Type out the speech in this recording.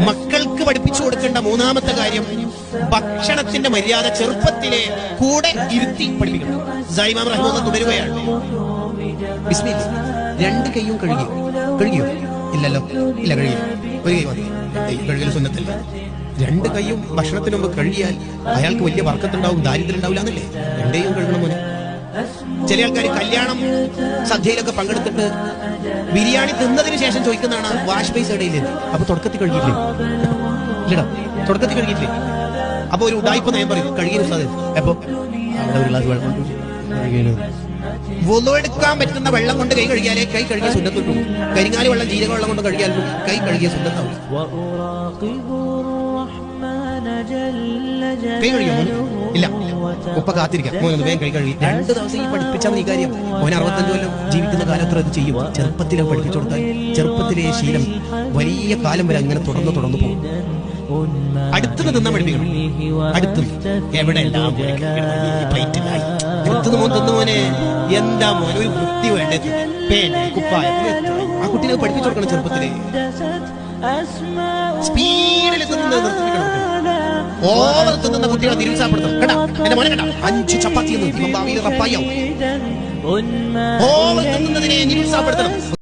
മക്കൾക്ക് പഠിപ്പിച്ചു കൊടുക്കേണ്ട മൂന്നാമത്തെ കാര്യം ഭക്ഷണത്തിന്റെ മര്യാദ ചെറുപ്പത്തിലെ കൂടെ ഇരുത്തി പഠിപ്പിക്കണം. സൈമാം റഹ്മൂന്ന് തുടരുകയാണ്. രണ്ട് കൈയും കഴുകി. കഴുകിയോ? ഇല്ലല്ലോ. ഇല്ല കഴുകി ഒരു കൈ മതി. കഴുകൽ സുന്നത്തില്ല. രണ്ട് കൈയും ഭക്ഷണത്തിന് മുമ്പ് കഴുകിയാൽ അയാൾക്ക് വലിയ വർക്കത്തുണ്ടാവും ദാരിദ്ര്യം ഉണ്ടാവില്ല എന്നല്ലേ? രണ്ടേയും കഴുകണം മോനെ. ചില ആൾക്കാർ കല്യാണം സദ്യയിലൊക്കെ പങ്കെടുത്തിട്ട് ബിരിയാണി തിന്നതിന് ശേഷം ചോദിക്കുന്നതാണ് വാഷ് ബേസ് ഇടയിലെത്തി അപ്പൊ തുടക്കത്തിൽ കഴുകിയില്ലേ തുടക്കത്തിൽ കഴുകിയില്ലേ അപ്പൊ ഒരു ഉടായ്പ നയം പറയും കഴുകിയ ഉസ്താദ് എപ്പോ ഒരു ഗ്ലാസ് വെള്ളം പറ്റുന്ന വെള്ളം കൊണ്ട് കൈ കഴുകിയാലേ കൈ കഴുകിയ സുന്ദത്തുള്ളൂ കരിങ്ങാലി വെള്ളം ജീരക വെള്ളം കൊണ്ട് കഴുകിയാലും കൈ കഴുകിയ സുന്ദത്താവും ഇല്ല ഉപ്പ കാത്തിരിക്കാം. വേഗം കൈ രണ്ട് ദിവസം ഈ പഠിപ്പിച്ചാൽ ഈ കാര്യം. മോൻ അറുപത്തഞ്ച് ജീവിക്കുന്ന കാലത്ര അത് ചെയ്യും ചെറുപ്പത്തിലെ പഠിപ്പിച്ചു കൊടുത്താൽ ചെറുപ്പത്തിലെ ശീലം വലിയ കാലം വരെ അങ്ങനെ തുടർന്ന് തുടർന്ന് പോകും. എന്താ മോനെ? ഒരു വൃത്തി വേണ്ടത് കുപ്പായ ആ കുട്ടിനെ പഠിപ്പിച്ചു കൊടുക്കണം ചെറുപ്പത്തിലെ. സ്പീഡിൽ നിർത്തിക്കണം ഓവർത്ത് നിന്ന കുട്ടികളെ നിരുത്സാഹപ്പെടുത്തണം കേട്ടാ എന്റെ മോനെ കേട്ടാ അഞ്ച് ചപ്പാത്തി എന്ന് ഭാവിയിൽ റപ്പായാവും ഓവർ തിന്നുന്നതിനെ നിരുത്സാഹപ്പെടുത്തണം